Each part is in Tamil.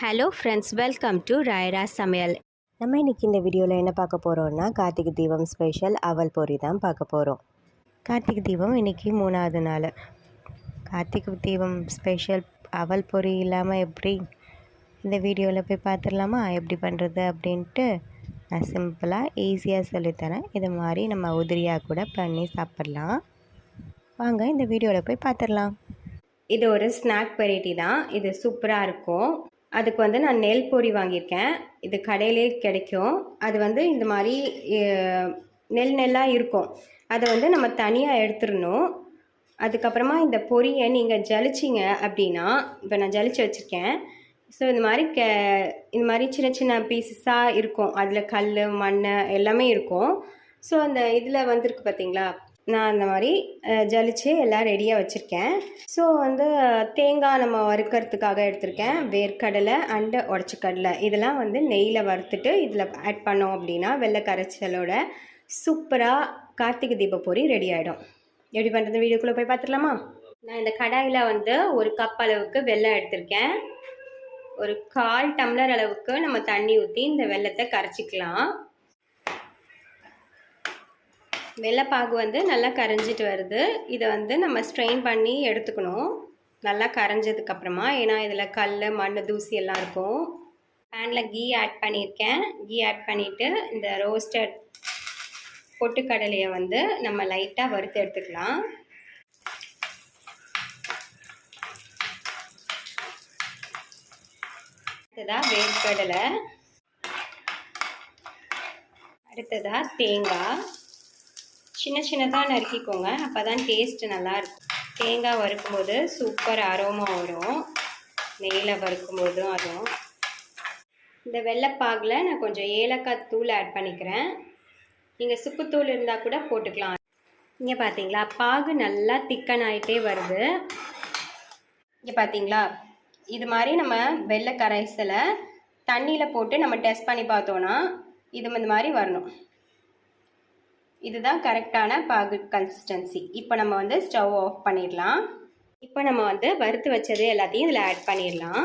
ஹலோ ஃப்ரெண்ட்ஸ் வெல்கம் டு ராயரா சமையல் நம்ம இன்றைக்கி இந்த வீடியோவில் என்ன பார்க்க போகிறோம்னா கார்த்திகை தீபம் ஸ்பெஷல் அவல் பொரி தான் பார்க்க போகிறோம் கார்த்திகை தீபம் இன்றைக்கி மூணாவது நாள். கார்த்திகை தீபம் ஸ்பெஷல் அவல் பொரி இல்லாமல் எப்படி இந்த வீடியோவில் போய் பார்த்துடலாமா எப்படி பண்ணுறது அப்படின்ட்டு நான் சிம்பிளாக ஈஸியாக சொல்லித்தரேன். இது மாதிரி நம்ம உதிரியாக கூட பண்ணி சாப்பிட்லாம். வாங்க இந்த வீடியோவில் போய் பார்த்துடலாம். இது ஒரு ஸ்நாக் வெரைட்டி தான். இது சூப்பராக இருக்கும். அதுக்கு வந்து நான் நெல் பொரி வாங்கியிருக்கேன். இது கடையிலே கிடைக்கும். அது வந்து இந்த மாதிரி நெல் நெல்லாக இருக்கும். அதை வந்து நம்ம தனியாக எடுத்துடணும். அதுக்கப்புறமா இந்த பொரியை நீங்கள் ஜலிச்சிங்க அப்படின்னா இப்போ நான் ஜலிச்சு வச்சுருக்கேன். ஸோ இந்த மாதிரி கே இந்த மாதிரி சின்ன சின்ன பீசஸாக இருக்கும். அதில் கல் மண் எல்லாமே இருக்கும். ஸோ அந்த இதில் வந்திருக்கு பார்த்தீங்களா நான் அந்த மாதிரி ஜலிச்சு எல்லாம் ரெடியாக வச்சுருக்கேன். ஸோ வந்து தேங்காய் நம்ம வறுக்கிறதுக்காக எடுத்திருக்கேன். வேர்க்கடலை அண்டு உடச்சிக்கடலை. இதெல்லாம் வந்து நெய்யில் வறுத்துட்டு இதில் ஆட் பண்ணோம் அப்படின்னா வெள்ளை கரைச்சலோட சூப்பராக கார்த்திகை தீப பொரி ரெடி ஆகிடும் எப்படி பண்ணுறது வீடியோக்குள்ளே போய் பார்த்துடலாமா? நான் இந்த கடாயில் வந்து ஒரு கப் அளவுக்கு வெள்ளம் எடுத்திருக்கேன். ஒரு கால் டம்ளர் அளவுக்கு நம்ம தண்ணி ஊற்றி இந்த வெல்லத்தை கரைச்சிக்கலாம். வெள்ளைப்பாகு வந்து நல்லா கரைஞ்சிட்டு வருது. இதை வந்து நம்ம ஸ்ட்ரெயின் பண்ணி எடுத்துக்கணும். நல்லா கரைஞ்சதுக்கப்புறமா ஏன்னா இதில் கல் மண் தூசி எல்லாம் இருக்கும். பேனில் கீ ஆட் பண்ணியிருக்கேன். கீ ஆட் பண்ணிவிட்டு இந்த ரோஸ்டட் பொட்டுக்கடலையை வந்து நம்ம லைட்டாக வறுத்து எடுத்துக்கலாம். அடுத்ததாக வேர்க்கடலை. அடுத்ததாக தேங்காய். சின்ன சின்னதாக நறுக்கிக்கோங்க. அப்போ தான் டேஸ்ட்டு நல்லாயிருக்கும். தேங்காய் வறுக்கும்போது சூப்பர் அரோமா வரும். நெய்யில் வறுக்கும்போதும் அதுவும். இந்த வெள்ளைப்பாகில் நான் கொஞ்சம் ஏலக்காய் தூள் ஆட் பண்ணிக்கிறேன். நீங்கள் சுக்குத்தூள் இருந்தால் கூட போட்டுக்கலாம். இங்கே பார்த்தீங்களா பாகு நல்லா திக்கன் ஆகிட்டே வருது. இங்கே பார்த்தீங்களா இது மாதிரி நம்ம வெள்ளை கரைசலை தண்ணியில் போட்டு நம்ம டெஸ்ட் பண்ணி பார்த்தோன்னா இது இந்த மாதிரி வரணும். இதுதான் கரெக்டான பாகு கன்சிஸ்டன்சி இப்போ நம்ம வந்து ஸ்டவ் ஆஃப் பண்ணிடலாம். இப்போ நம்ம வந்து வறுத்து வச்சது எல்லாத்தையும் இதில் ஆட் பண்ணிடலாம்.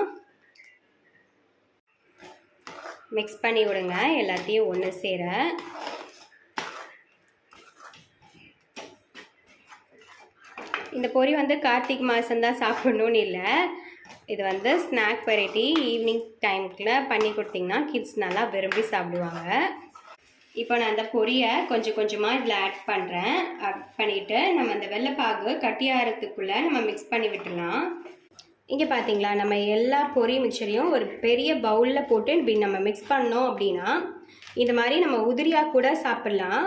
மிக்ஸ் பண்ணி விடுங்க எல்லாத்தையும் ஒன்று சேர. இந்த பொரி வந்து கார்த்திக் மாதம்தான் சாப்பிடணும்னு இல்லை. இது வந்து ஸ்நாக் வெரைட்டி ஈவினிங் டைமுக்குள்ள பண்ணி கொடுத்தீங்கன்னா கிட்ஸ் நல்லா விரும்பி சாப்பிடுவாங்க. இப்போ நான் அந்த பொரியை கொஞ்சம் கொஞ்சமாக இதில் ஆட் பண்ணுறேன் ஆட் பண்ணிவிட்டு நம்ம அந்த வெள்ளைப்பாகு கட்டியாரத்துக்குள்ளே நம்ம மிக்ஸ் பண்ணி விட்டுலாம் இங்கே பார்த்தீங்களா நம்ம எல்லா பொரி மிக்சரையும் ஒரு பெரிய பவுலில் போட்டு இப்படி நம்ம மிக்ஸ் பண்ணோம் அப்படின்னா இந்த மாதிரி நம்ம உதிரியாக கூட சாப்பிட்லாம்.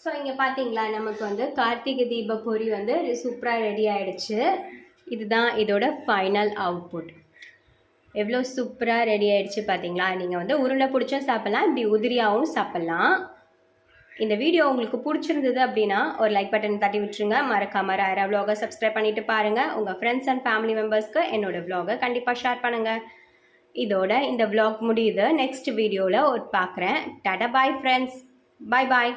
ஸோ இங்கே பார்த்தீங்களா நமக்கு வந்து கார்த்திகை தீப பொரி வந்து சூப்பராக ரெடி ஆகிடுச்சு இதுதான் இதோட ஃபைனல் அவுட்புட் எவ்வளோ சூப்பராக ரெடி ஆகிடுச்சு பார்த்தீங்களா நீங்கள் வந்து உருண்டை பிடிச்சும் சாப்பிட்லாம் இப்படி உதிரியாகவும் சாப்பிட்லாம். இந்த வீடியோ உங்களுக்கு பிடிச்சிருந்தது அப்படின்னா ஒரு லைக் பட்டன் தட்டி விட்டுருங்க. மறக்காம ராயரா விலாகை சப்ஸ்கிரைப் பண்ணிட்டு பாருங்கள் உங்கள் ஃப்ரெண்ட்ஸ் அண்ட் ஃபேமிலி மெம்பர்ஸ்க்கு என்னோடய விலாகை கண்டிப்பாக ஷேர் பண்ணுங்கள் இதோட இந்த விலாக் முடியுது. நெக்ஸ்ட் வீடியோவில் ஒரு பார்க்குறேன். டடா பாய் ஃப்ரெண்ட்ஸ் பாய் பாய்